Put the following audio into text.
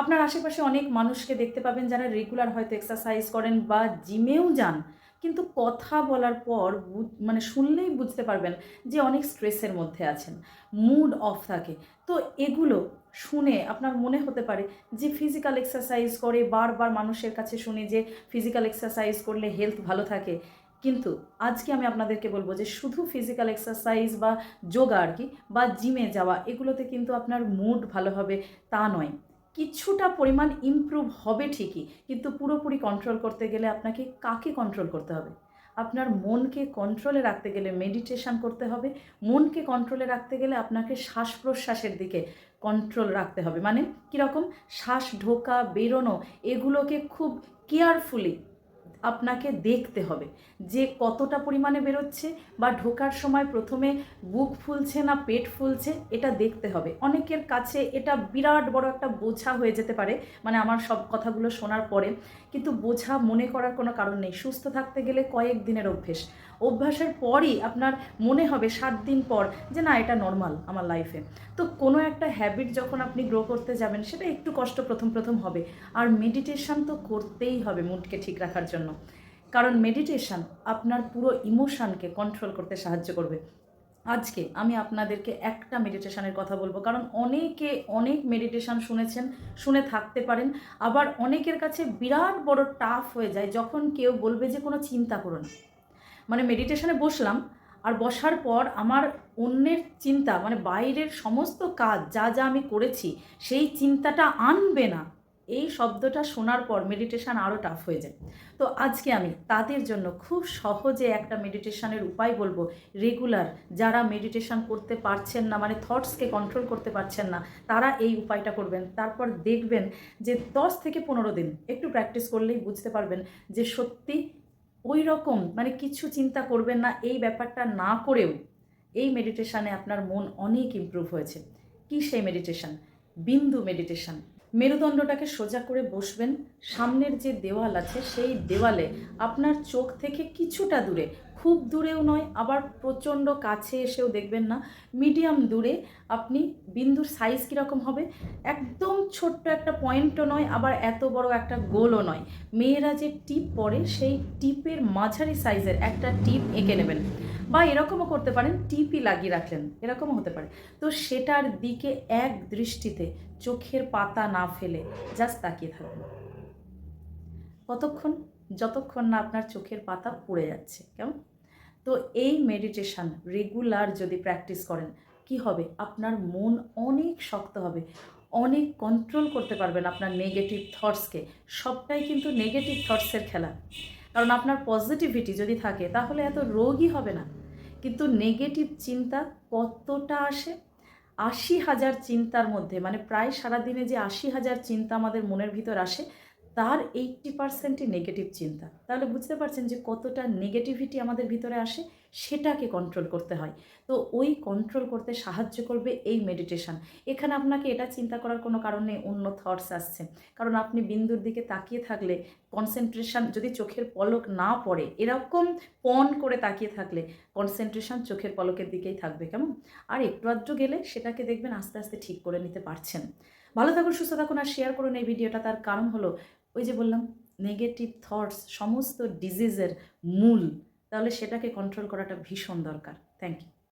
আপনার আশেপাশে অনেক মানুষকে দেখতে পাবেন যারা রেগুলার হয়তো এক্সারসাইজ করেন বা জিমেও যান। কিন্তু কথা বলার পর মানে শুনলেই বুঝতে পারবেন যে অনেক স্ট্রেসের মধ্যে আছেন মুড অফ থাকে। তো এগুলো শুনে আপনার মনে হতে পারে যে ফিজিক্যাল এক্সারসাইজ করে বারবার মানুষের কাছে শুনি যে ফিজিক্যাল এক্সারসাইজ করলে হেলথ ভালো থাকে। কিন্তু আজকে আমি আপনাদেরকে বলব যে শুধু ফিজিক্যাল এক্সারসাইজ বা যোগা আর কি, বা জিমে যাওয়া, এগুলোতে কিন্তু আপনার মুড ভালো হবে তা নয়। কিছুটা পরিমাণ ইমপ্রুভ হবে ঠিকই, কিন্তু পুরোপুরি কন্ট্রোল করতে গেলে আপনাকে কাকে কন্ট্রোল করতে হবে? আপনার মনকে কন্ট্রোলে রাখতে গেলে মেডিটেশন করতে হবে, মনকে কন্ট্রোলে রাখতে গেলে আপনাকে শ্বাস প্রশ্বাসের দিকে কন্ট্রোল রাখতে হবে। মানে কীরকম? শ্বাস ঢোকা, বেরোনো, এগুলোকে খুব কেয়ারফুলি আপনাকে দেখতে হবে। যে কতটা পরিমাণে বেরোচ্ছে বা ঢোকার সময় প্রথমে বুক ফুলছে না পেট ফুলছে, এটা দেখতে হবে। অনেকের কাছে এটা বিরাট বড় একটা বোঝা হয়ে যেতে পারে মানে আমার সব কথাগুলো শোনার পরে। কিন্তু বোঝা মনে করার কোনো কারণ নেই। সুস্থ থাকতে গেলে কয়েক দিনের অভ্যেস। অভ্যাসের পরই আপনার মনে হবে সাত দিন পর যে না, এটা নর্মাল আমার লাইফে তো কোনো একটা হ্যাবিট যখন আপনি গ্রো করতে যাবেন, সেটা একটু কষ্ট প্রথম প্রথম হবে। আর মেডিটেশন তো করতেই হবে মুডকে ঠিক রাখার জন্য। কারণ মেডিটেশন আপনার পুরো ইমোশনকে কন্ট্রোল করতে সাহায্য করবে। আজকে আমি আপনাদেরকে একটা মেডিটেশানের কথা বলব। কারণ অনেকে অনেক মেডিটেশন শুনেছেন, শুনে থাকতে পারেন। আবার অনেকের কাছে বিরাট বড় টাফ হয়ে যায় যখন কেউ বলবে যে, কোনো চিন্তা করো না। মানে মেডিটেশনে বসলাম, আর বসার পর আমার অন্যের চিন্তা মানে বাইরের সমস্ত কাজ, যা যা আমি করেছি, সেই চিন্তাটা আনবে না। এই শব্দটা শোনার পর মেডিটেশান আরও টাফ হয়ে যায়। তো আজকে আমি তাদের জন্য খুব সহজে একটা মেডিটেশানের উপায় বলব। রেগুলার যারা মেডিটেশন করতে পারছেন না মানে থটসকে কন্ট্রোল করতে পারছেন না, তারা এই উপায়টা করবেন। তারপর দেখবেন যে দশ থেকে পনেরো দিন একটু প্র্যাকটিস করলেই বুঝতে পারবেন যে সত্যি ওই রকম মানে কিছু চিন্তা করবেন না, এই ব্যাপারটা না করেও এই মেডিটেশানে আপনার মন অনেক ইম্প্রুভ হয়েছে। কি সেই মেডিটেশান বিন্দু মেডিটেশান মেরুদণ্ডটাকে সোজা করে বসবেন, সামনের যে দেওয়াল আছে সেই দেওয়ালে আপনার চোখ থেকে কিছুটা দূরে খুব দূরেও নয়, আবার প্রচণ্ড কাছে এসেও দেখবেন না। মিডিয়াম দূরে আপনি বিন্দুর সাইজ কীরকম হবে? একদম ছোট্ট একটা পয়েন্টও নয়, আবার এত বড় একটা গোলও নয়। মেয়েরা যে টিপ পরে, সেই টিপের মাঝারি সাইজের একটা টিপ এঁকে নেবেন। বা এরকমও করতে পারেন টিপই লাগিয়ে রাখলেন, এরকমও হতে পারে। তো সেটার দিকে এক দৃষ্টিতে চোখের পাতা না ফেলে জাস্ট তাকিয়ে থাকবেন কতক্ষণ? যতক্ষণ না আপনার চোখের পাতা পড়ে যাচ্ছে। কেমন? তো এই মেডিটেশন রেগুলার যদি প্র্যাকটিস করেন, কি হবে? আপনার মন অনেক শক্ত হবে, অনেক কন্ট্রোল করতে পারবেন আপনার নেগেটিভ থটসকে সবটাই কিন্তু নেগেটিভ থটসের খেলা। কারণ আপনার পজিটিভিটি যদি থাকে, তাহলে এত রোগই হবে না। কিন্তু নেগেটিভ চিন্তা কতটা আসে? আশি হাজার চিন্তার মধ্যে মানে প্রায় সারাদিনে যে আশি হাজার চিন্তা আমাদের মনের ভিতর আসে তার এইট্টি পার্সেন্টই নেগেটিভ চিন্তা। তাহলে বুঝতে পারছেন যে কতটা নেগেটিভিটি আমাদের ভিতরে আসে, সেটাকে কন্ট্রোল করতে হয়। তো ওই কন্ট্রোল করতে সাহায্য করবে এই মেডিটেশন এখানে আপনাকে এটা চিন্তা করার কোনো কারণ অন্য থটস আসছে। কারণ আপনি বিন্দুর দিকে তাকিয়ে থাকলে কনসেন্ট্রেশন যদি চোখের পলক না পড়ে, এরকম পন করে তাকিয়ে থাকলে কনসেন্ট্রেশন চোখের পলকের দিকেই থাকবে, কেমন? আর একটু আধটু গেলে সেটাকে দেখবেন আস্তে আস্তে ঠিক করে নিতে পারছেন। ভালো থাকুন, সুস্থ থাকুন, আর শেয়ার করুন এই ভিডিওটা। তার কারণ হলো ওই যে বললাম নেগেটিভ থটস সমস্ত ডিজিজের মূল, তাহলে সেটাকে কন্ট্রোল করাটা ভীষণ দরকার। Thank you